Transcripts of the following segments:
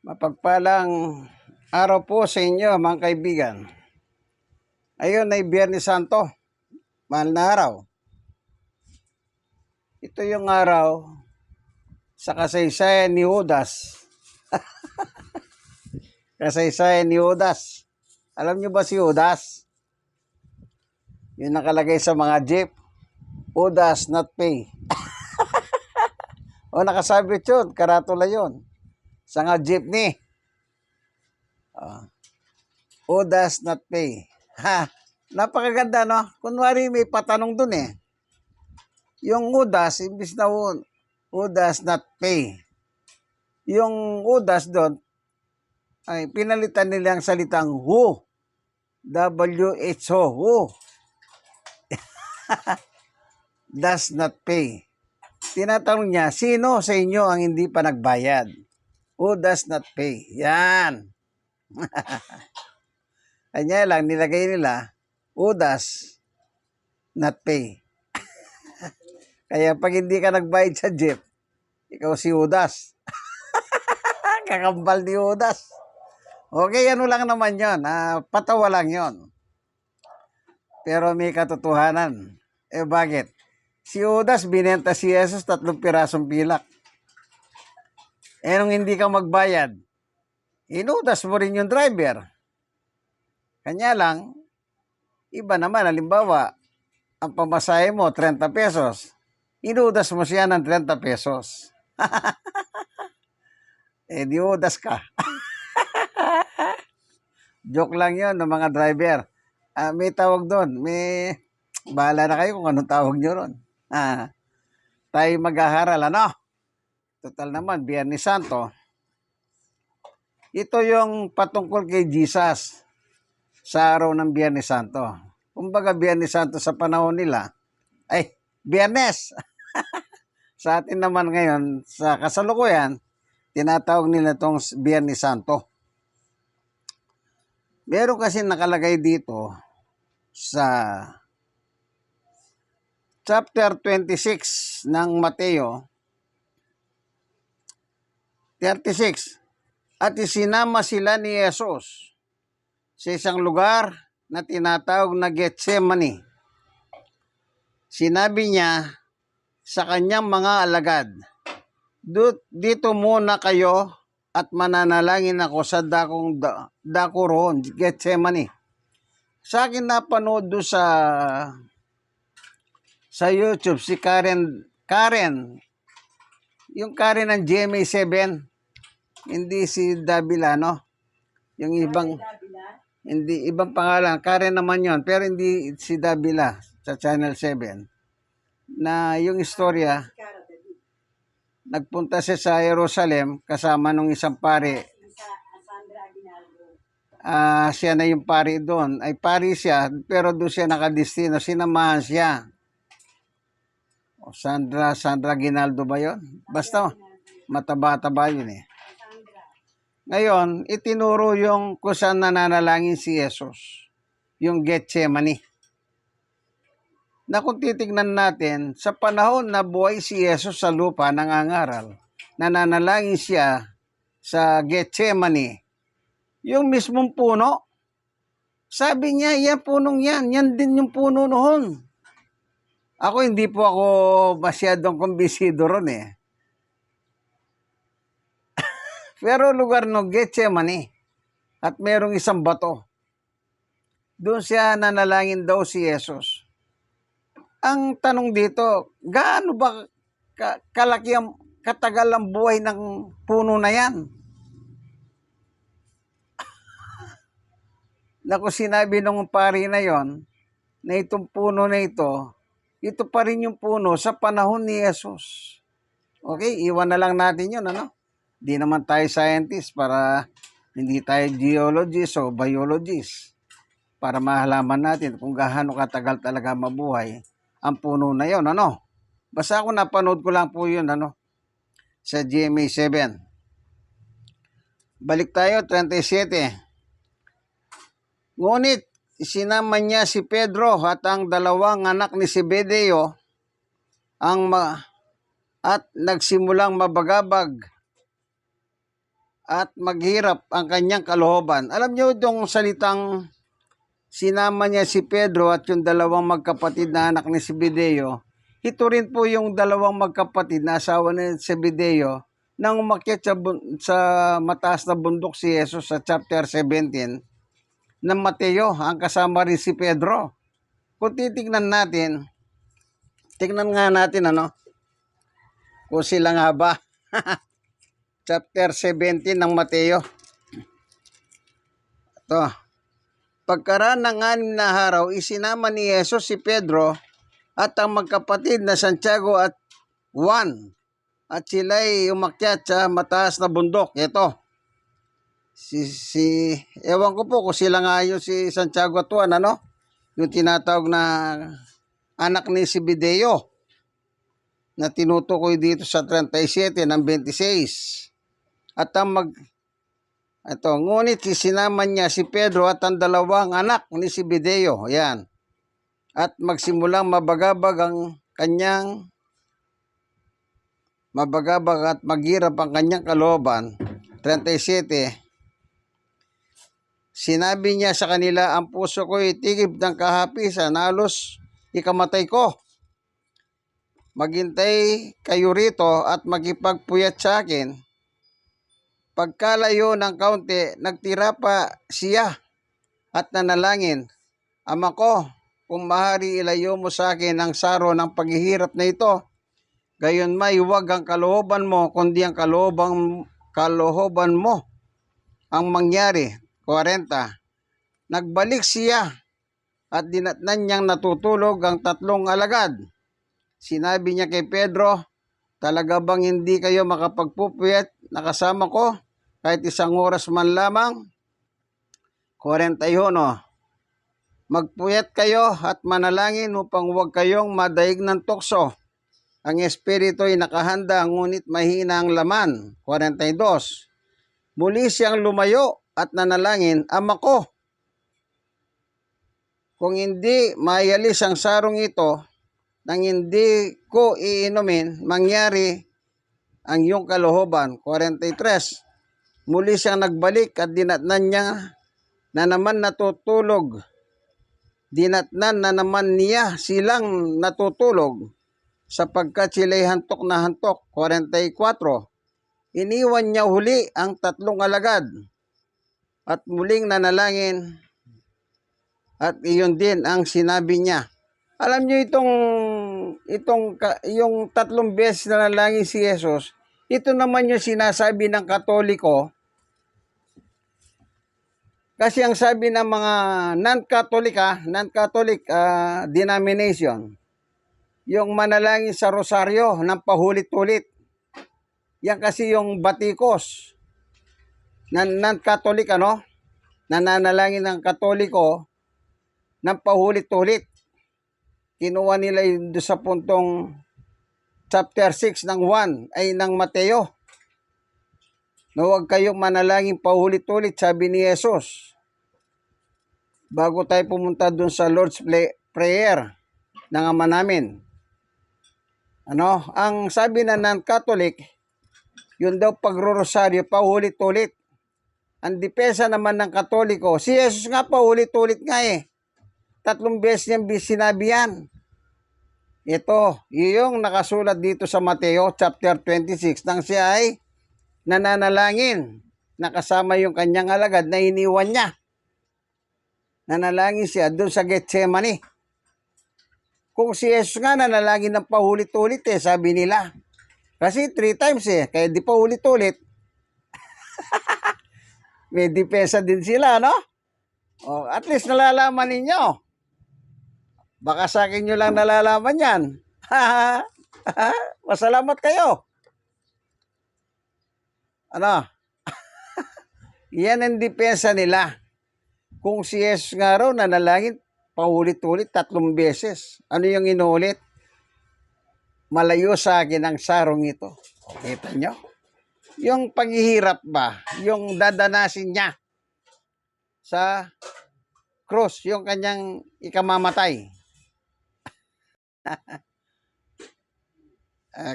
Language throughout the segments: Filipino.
Mapagpalang araw po sa inyo mga kaibigan. Ayun ay Biyernes Santo, mahal na araw. Ito yung araw sa kasaysayan ni Judas. kasaysayan ni Judas. Alam niyo ba si Judas? Yung nakalagay sa mga jeep. Judas not pay. o nakasabit yun, karatula yun. Sa nga jeepney. Uh, who does not pay? Ha, napakaganda no? Kunwari may patanong dun eh. Yung udas, imbis na who, who does not pay. Yung udas doon, ay pinalitan nila ang salitang who. W-H-O, who. does not pay. Tinatanong niya, sino sa inyo ang hindi pa nagbayad? Who does not pay? Yan. Kanya lang, nilagay nila, who does not pay? Kaya pag hindi ka nagbayad sa jeep, ikaw si Judas. Kakambal ni Judas. Okay, ano lang naman yon, ah, patawa lang yon. Pero may katotohanan. Eh bakit? Si Judas binenta si Jesus tatlong pirasong pilak. Eh nung hindi ka magbayad, inutas mo rin yung driver. Kanya lang, iba naman, halimbawa, ang pamasahe mo, 30 pesos. Inudas mo siya ng 30 pesos. eh, di udas ka. Joke lang yon ng mga driver. Ah, may tawag doon. May, bahala na kayo kung anong tawag nyo ron. Ah, tayo maghaharal, ano? Total naman, Biyernes Santo. Ito yung patungkol kay Jesus sa araw ng Biyernes Santo. Kumbaga Biyernes Santo sa panahon nila, ay, Biyernes! sa atin naman ngayon, sa kasalukuyan, tinatawag nila itong Biyernes Santo. Meron kasi nakalagay dito sa chapter 26 ng Mateo 36 At isinama sila ni Jesus sa isang lugar na tinatawag na Gethsemane. Sinabi niya sa kanyang mga alagad, dito muna kayo at mananalangin ako sa dakong da, dako roon, Gethsemane. Sa akin napanood do sa sa YouTube si Karen Karen yung Karen ng GMA7 hindi si Davila no? Yung ibang hindi ibang pangalan. Karen naman yon pero hindi si Davila sa Channel 7 na yung istorya nagpunta siya sa Jerusalem kasama nung isang pare ah siya na yung pari doon. Ay pari siya pero doon siya nakadistino sinamahan siya Sandra Sandra Ginaldo ba yon basta mataba-taba yun eh ngayon, itinuro yung kung saan nananalangin si Jesus. Yung Gethsemane. Na kung titignan natin, sa panahon na buhay si Jesus sa lupa, nangangaral, nananalangin siya sa Gethsemane. Yung mismong puno, sabi niya, yan punong yan, yan din yung puno noon. Ako hindi po ako masyadong kumbisido ron eh. Pero lugar no Gethsemane at merong isang bato. Doon siya nanalangin daw si Jesus. Ang tanong dito, gaano ba ka, kalaki ang katagal ang buhay ng puno na yan? na kung sinabi ng pari na yon na itong puno na ito, ito pa rin yung puno sa panahon ni Jesus. Okay, iwan na lang natin yun, ano? Di naman tayo scientist para hindi tayo geologist o biologist para mahalaman natin kung gaano katagal talaga mabuhay ang puno na yon ano basta ako napanood ko lang po yun ano sa GMA 7 balik tayo 37 ngunit sinama niya si Pedro at ang dalawang anak ni Zebedeo ang ma at nagsimulang mabagabag at maghirap ang kanyang kalooban. Alam niyo itong salitang sinama niya si Pedro at yung dalawang magkapatid na anak ni Zebedeo, ito rin po yung dalawang magkapatid na asawa ni Zebedeo nang umakyat sa, sa mataas na bundok si Jesus sa chapter 17 ng Mateo, ang kasama rin si Pedro. Kung titignan natin, tignan nga natin ano, kung sila nga ba. chapter 17 ng Mateo. Ito. Pagkaraan ng anim na araw, isinama ni Jesus si Pedro at ang magkapatid na Santiago at Juan. At sila'y umakyat sa mataas na bundok. Ito. Si, si, ewan ko po kung sila nga yun si Santiago at Juan, ano? Yung tinatawag na anak ni Sibideo na tinutukoy dito sa 37 ng 26. At ang mag ito, ngunit sinama niya si Pedro at ang dalawang anak ni Sibideo. Yan. At magsimulang mabagabag ang kanyang mabagabag at maghirap ang kanyang kalooban. 37. Sinabi niya sa kanila, ang puso ko'y tigib ng kahapisan, halos ikamatay ko. Maghintay kayo rito at magipagpuyat sa akin. Pagkalayo ng kaunti, nagtira pa siya at nanalangin, Ama ko, kung mahari ilayo mo sa akin ang saro ng paghihirap na ito, gayon may huwag ang kalooban mo, kundi ang kalooban, kalooban mo ang mangyari. 40. Nagbalik siya at dinatnan niyang natutulog ang tatlong alagad. Sinabi niya kay Pedro, talaga bang hindi kayo makapagpupuyat nakasama ko kahit isang oras man lamang? 41. Magpuyat kayo at manalangin upang huwag kayong madaig ng tukso. Ang espiritu ay nakahanda ngunit mahina ang laman. 42. Muli siyang lumayo at nanalangin, Ama ko, kung hindi mayalis ang sarong ito, nang hindi ko iinumin, mangyari ang iyong kalohoban. 43. Muli siyang nagbalik at dinatnan niya na naman natutulog. Dinatnan na naman niya silang natutulog sapagkat sila'y hantok na hantok. 44. Iniwan niya huli ang tatlong alagad at muling nanalangin at iyon din ang sinabi niya. Alam niyo itong itong yung tatlong beses na nanalangin si Jesus, ito naman yung sinasabi ng Katoliko. Kasi ang sabi ng mga non-Catholic non-Catholic ah, denomination, yung manalangin sa rosaryo ng pahulit-ulit. Yan kasi yung batikos. Nan non-Catholic ano? Nananalangin ng Katoliko ng pahulit-ulit. Kinuha nila yun sa puntong chapter 6 ng 1 ay ng Mateo. Na huwag kayong manalangin paulit-ulit, sabi ni Jesus. Bago tayo pumunta doon sa Lord's Prayer ng Ama namin. Ano? Ang sabi na ng Catholic, yun daw pagrorosaryo paulit-ulit. Ang depensa naman ng Katoliko, si Jesus nga paulit-ulit nga eh. Tatlong beses niyang sinabi yan. Ito, yung nakasulat dito sa Mateo chapter 26 nang siya ay nananalangin. Nakasama yung kanyang alagad na iniwan niya. Nanalangin siya doon sa Gethsemane. Kung si Jesus nga nanalangin ng pahulit-ulit eh, sabi nila. Kasi three times eh, kaya di pa ulit-ulit. May depensa din sila, no? O, at least nalalaman ninyo. Baka sa akin nyo lang nalalaman yan. Masalamat kayo. Ano? yan ang depensa nila. Kung si Jesus nga raw nanalangin, paulit-ulit tatlong beses. Ano yung inulit? Malayo sa akin ang sarong ito. Kita nyo? Yung paghihirap ba, yung dadanasin niya sa cross, yung kanyang ikamamatay.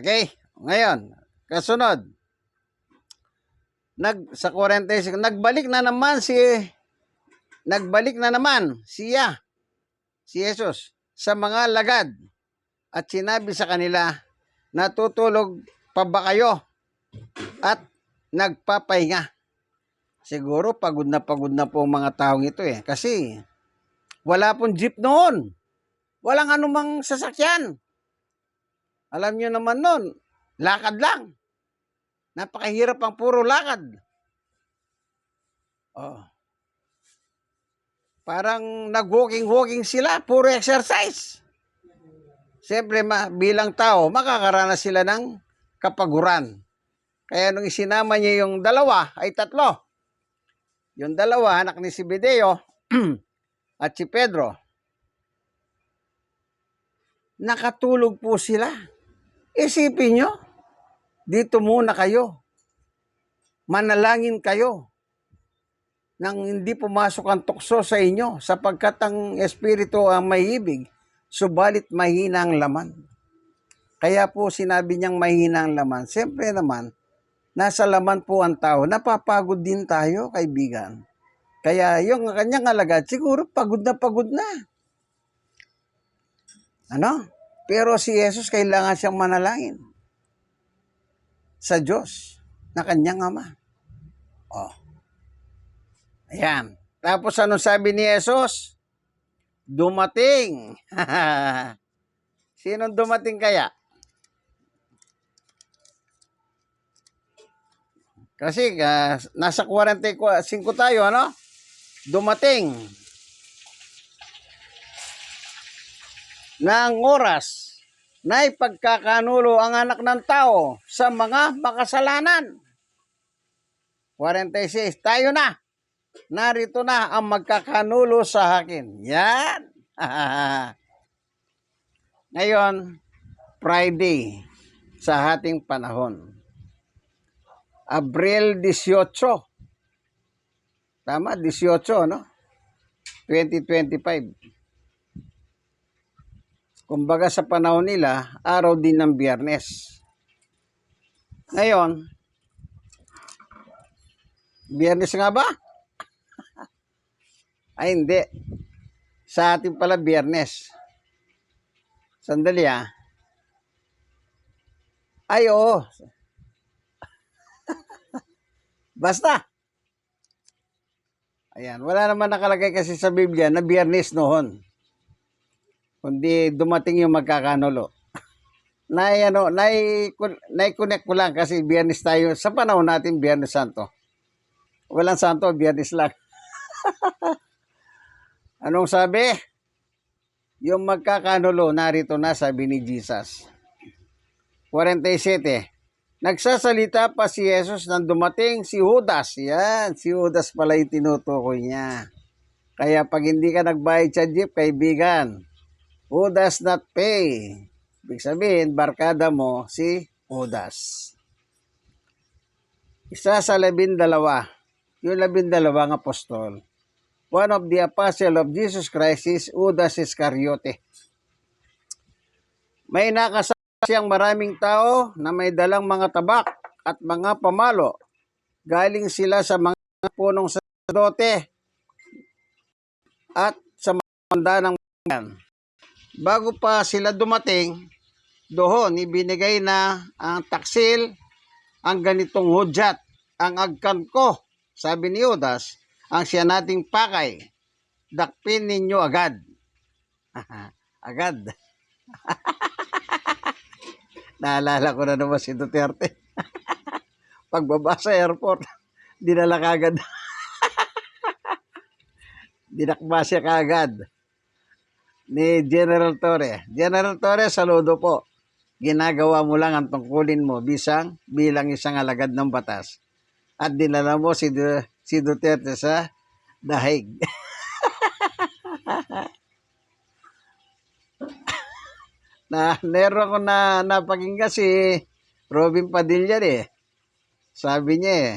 okay, ngayon, kasunod. nag sa 46 nagbalik na naman si nagbalik na naman siya si Jesus sa mga lagad at sinabi sa kanila natutulog pa ba kayo at nagpapahinga siguro pagod na pagod na po mga taong ito eh kasi wala pong jeep noon walang anumang sasakyan alam nyo naman noon lakad lang Napakahirap ang puro lakad. Oh. Parang nag-walking-walking sila, puro exercise. Siyempre, bilang tao, makakaranas sila ng kapaguran. Kaya nung isinama niya yung dalawa, ay tatlo. Yung dalawa, anak ni si Bideo at si Pedro. Nakatulog po sila. Isipin nyo, dito muna kayo. Manalangin kayo nang hindi pumasok ang tukso sa inyo sapagkat ang espiritu ang may ibig, subalit mahina ang laman. Kaya po sinabi niyang mahina ang laman. Siyempre naman, nasa laman po ang tao. Napapagod din tayo, kaibigan. Kaya yung kanyang alagad, siguro pagod na pagod na. Ano? Pero si Jesus kailangan siyang manalangin sa Diyos na kanyang ama. Oh. Ayan. Tapos ano sabi ni Jesus? Dumating. Sinong dumating kaya? Kasi ah, nasa 45 tayo, ano? Dumating ng oras na ipagkakanulo ang anak ng tao sa mga makasalanan. 46. Tayo na. Narito na ang magkakanulo sa akin. Yan. Ngayon, Friday sa ating panahon. Abril 18. Tama, 18, no? 2025. Kumbaga sa panahon nila, araw din ng biyernes. Ngayon, biyernes nga ba? Ay hindi. Sa atin pala biyernes. Sandali ah. Ay oo. Basta. Ayan, wala naman nakalagay kasi sa Biblia na biyernes noon kundi dumating yung magkakanulo. Nay ano, nay connect ko lang kasi Biyernes tayo sa panahon natin Biyernes Santo. Walang Santo, Biyernes lang. Anong sabi? Yung magkakanulo narito na sabi ni Jesus. 47. Nagsasalita pa si Jesus nang dumating si Judas. Yan, si Judas pala yung tinutukoy niya. Kaya pag hindi ka nagbayad sa jeep, kaibigan, does not pay. Ibig sabihin, barkada mo si Judas. Isa sa labindalawa, yung labindalawang apostol. One of the apostle of Jesus Christ is Judas Iscariote. May nakasama siyang maraming tao na may dalang mga tabak at mga pamalo. Galing sila sa mga punong sadote at sa mga ng bago pa sila dumating, doon ibinigay na ang taksil, ang ganitong hudyat, ang agkan ko, sabi ni Judas, ang siya nating pakay, dakpin ninyo agad. agad. Naalala ko na naman si Duterte. Pagbaba sa airport, dinala kagad. Dinakba siya kagad ni General Torre. General Torre, saludo po. Ginagawa mo lang ang tungkulin mo bisang bilang isang alagad ng batas. At dinala mo si, du si Duterte sa dahig. Na meron ko na napakinggan si Robin Padilla eh. Sabi niya eh,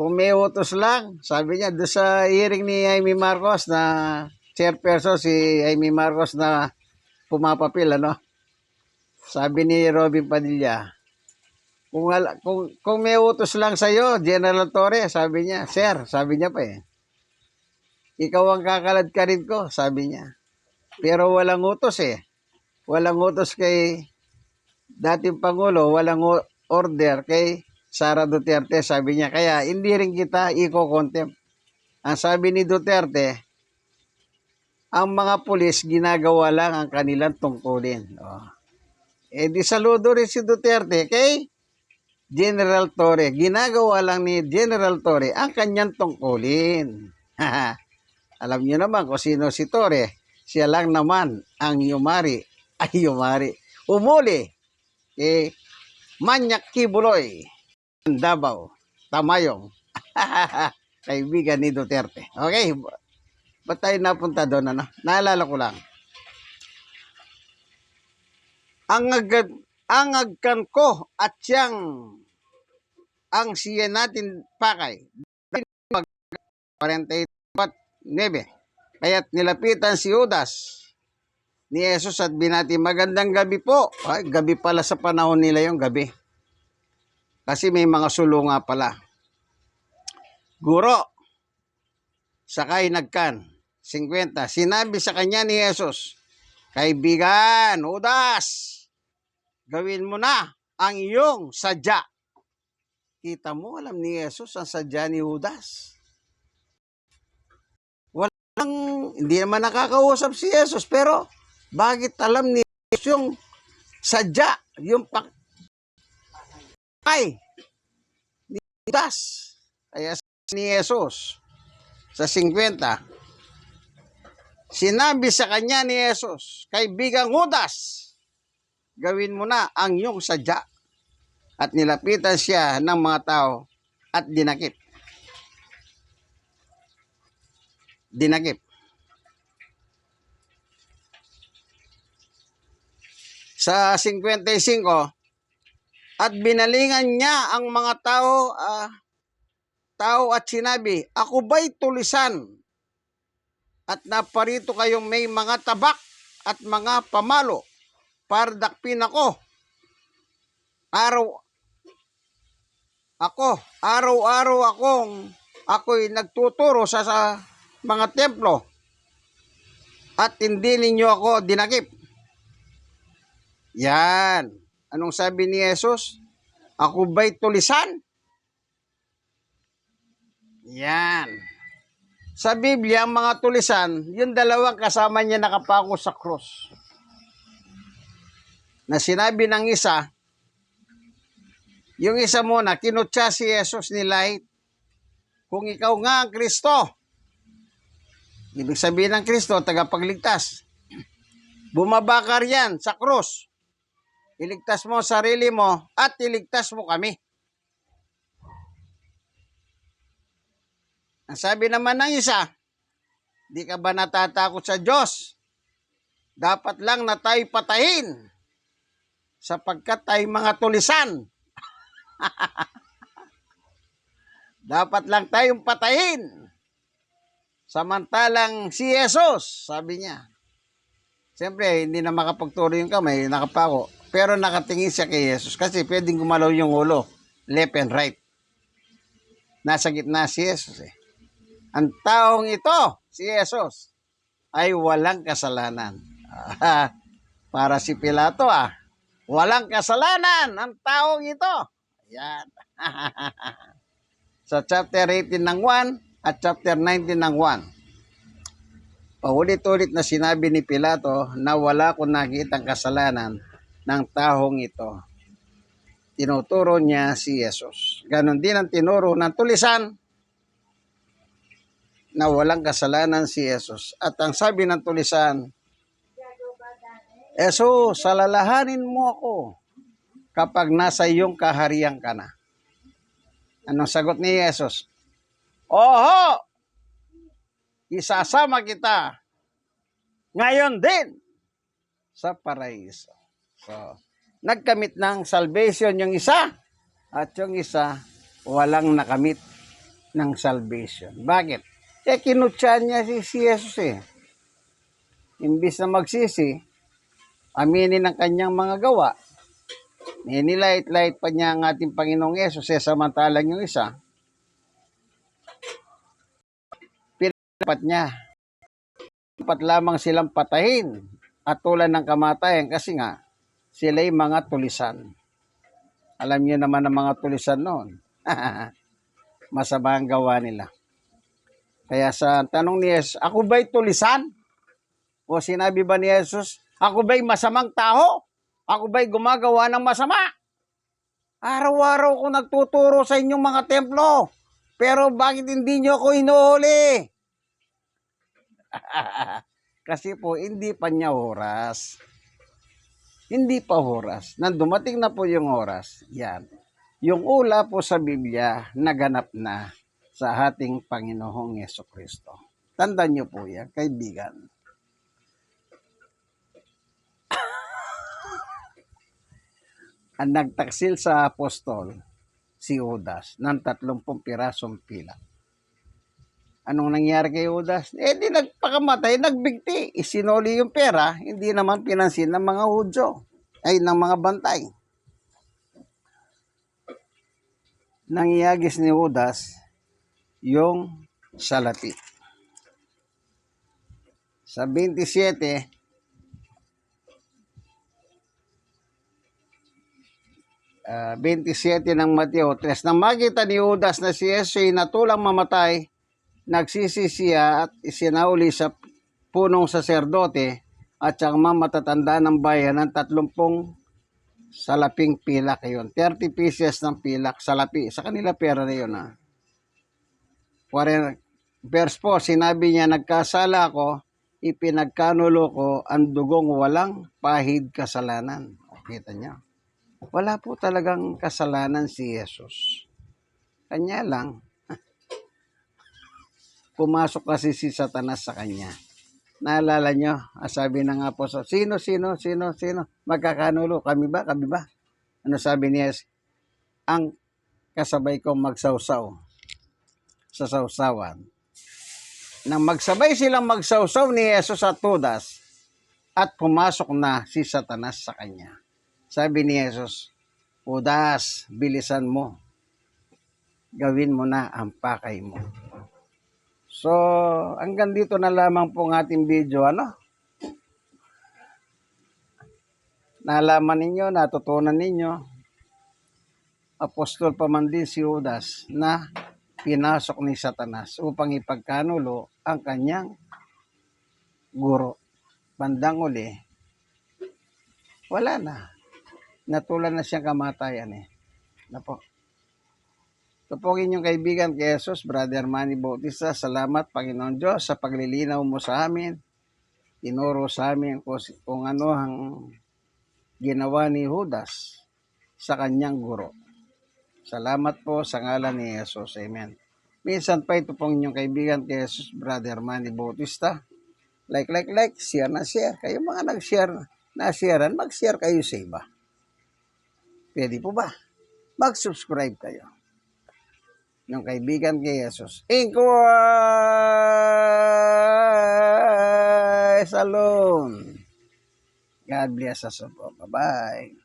kung may utos lang, sabi niya, doon sa hearing ni Amy Marcos na chairperson si Amy Marcos na pumapapil, ano? Sabi ni Robin Padilla, Kung, kung, kung may utos lang sa'yo, General Torre, sabi niya, Sir, sabi niya pa eh. Ikaw ang kakalad ka rin ko, sabi niya. Pero walang utos eh. Walang utos kay dating Pangulo, walang order kay Sara Duterte, sabi niya. Kaya hindi rin kita iko-contempt. Ang sabi ni Duterte, ang mga pulis ginagawa lang ang kanilang tungkulin. Oh. Eh di saludo rin si Duterte kay General Torre. Ginagawa lang ni General Torre ang kanyang tungkulin. Alam niyo naman kung sino si Torre. Siya lang naman ang yumari. Ay yumari. Umuli. Eh, Manyak Kibuloy. Davao. Tamayong. Kaibigan ni Duterte. Okay. Ba't tayo napunta doon? Ano? Naalala ko lang. Ang agad, ang agkan ko at siyang ang siya natin pakay. 49. Kaya't nilapitan si Judas ni Jesus at binati, magandang gabi po. Ay, gabi pala sa panahon nila yung gabi. Kasi may mga sulunga pala. Guro, sakay nagkan, 50. Sinabi sa kanya ni Jesus, Kaibigan, Judas, gawin mo na ang iyong sadya. Kita mo, alam ni Jesus ang sadya ni Judas. Walang, hindi naman nakakausap si Jesus, pero bakit alam ni Jesus yung sadya, yung pak ay ni Judas. Kaya ni Jesus sa 50, sinabi sa kanya ni Jesus, Kaibigang Judas, gawin mo na ang iyong sadya. At nilapitan siya ng mga tao at dinakip. Dinakip. Sa 55, at binalingan niya ang mga tao, ah, tao at sinabi, Ako ba'y tulisan? At naparito kayong may mga tabak at mga pamalo para dakpin ako. Araw, ako, araw-araw akong, ako'y nagtuturo sa, sa mga templo at hindi ninyo ako dinakip. Yan. Anong sabi ni Jesus? Ako ba'y tulisan? Yan. Sa Biblia, ang mga tulisan, yung dalawang kasama niya nakapako sa cross. Na sinabi ng isa, yung isa muna, kinutsa si Jesus ni Light, kung ikaw nga ang Kristo, ibig sabihin ng Kristo, tagapagligtas, bumabakar yan sa cross. Iligtas mo sarili mo at iligtas mo kami. Ang sabi naman ng isa, di ka ba natatakot sa Diyos? Dapat lang na tayo patayin sapagkat tayo mga tulisan. Dapat lang tayong patayin. Samantalang si Jesus, sabi niya. Siyempre, hindi na makapagturo yung kamay, nakapako. Pero nakatingin siya kay Jesus kasi pwedeng gumalaw yung ulo, left and right. Nasa gitna si Jesus eh. Ang taong ito, si Jesus, ay walang kasalanan. Para si Pilato ah, walang kasalanan ang taong ito. Ayan. Sa chapter 18 ng 1 at chapter 19 ng 1. Paulit-ulit na sinabi ni Pilato na wala kong nakitang kasalanan ng taong ito. Tinuturo niya si Jesus. Ganon din ang tinuro ng tulisan na walang kasalanan si Jesus. At ang sabi ng tulisan, Jesus, salalahanin mo ako kapag nasa iyong kaharian ka na. Anong sagot ni Jesus? Oho! Isasama kita ngayon din sa paraiso. So, nagkamit ng salvation yung isa at yung isa walang nakamit ng salvation. Bakit? Eh, kinutsahan niya si, si Jesus eh. Imbis na magsisi, aminin ang kanyang mga gawa, Nilait-lait pa niya ang ating Panginoong Yesus eh, samantalang yung isa. Pinapat niya. Dapat lamang silang patahin at tulan ng kamatayan kasi nga sila'y mga tulisan. Alam niyo naman ang mga tulisan noon. Masama ang gawa nila. Kaya sa tanong ni Jesus, ako ba'y tulisan? O sinabi ba ni Jesus, ako ba'y masamang tao? Ako ba'y gumagawa ng masama? Araw-araw ko nagtuturo sa inyong mga templo. Pero bakit hindi nyo ako inuuli? Kasi po, hindi pa niya oras. Hindi pa oras. Nang dumating na po yung oras, yan. Yung ula po sa Biblia, naganap na sa ating Panginoong Yeso Kristo. Tandaan niyo po yan, kaibigan. Ang nagtaksil sa apostol, si Judas, ng 30 pirasong pila. Anong nangyari kay Judas? Eh di nagpakamatay, nagbigti. Isinoli yung pera, hindi naman pinansin ng mga Hudyo, ay ng mga bantay. Nangyagis ni Judas yung salapi. Sa 27, ah, 27 ng Mateo 3. Nang makita ni Judas na si Jesus ay natulang mamatay, nagsisi siya at isinauli sa punong saserdote at siyang matatanda ng bayan ng 30 salaping pilak yun. 30 pieces ng pilak, salapi. Sa kanila pera na yun ha. Verse 4, sinabi niya, nagkasala ako, ipinagkanulo ko ang dugong walang pahid kasalanan. O, Kita niya. Wala po talagang kasalanan si Jesus. Kanya lang, pumasok kasi si Satanas sa kanya. Naalala nyo, ah, sabi ng apostol, sino, sino, sino, sino, magkakanulo, kami ba, kami ba? Ano sabi niya? Ang kasabay kong magsawsaw sa sawsawan. Nang magsabay silang magsawsaw ni Jesus at Judas at pumasok na si Satanas sa kanya. Sabi ni Jesus, Judas, bilisan mo. Gawin mo na ang pakay mo. So, hanggang dito na lamang po ang ating video, ano? Nalaman ninyo, natutunan ninyo, apostol pa man din si Judas na pinasok ni Satanas upang ipagkanulo ang kanyang guro. Bandang uli, wala na. Natulan na siyang kamatayan eh. Na po. Ito po inyong kaibigan kay Jesus, Brother Manny Bautista. Salamat, Panginoon Diyos, sa paglilinaw mo sa amin. Tinuro sa amin kung, kung ano ang ginawa ni Judas sa kanyang guro. Salamat po sa ngalan ni Jesus. Amen. Minsan pa ito pong inyong kaibigan kay Jesus, Brother Manny Bautista. Like, like, like, share na share. Kayo mga nag-share, na-sharean, mag-share kayo sa iba. Pwede po ba? Mag-subscribe kayo. Yung kaibigan kay Jesus. Inquire alone. God bless us all. Bye-bye.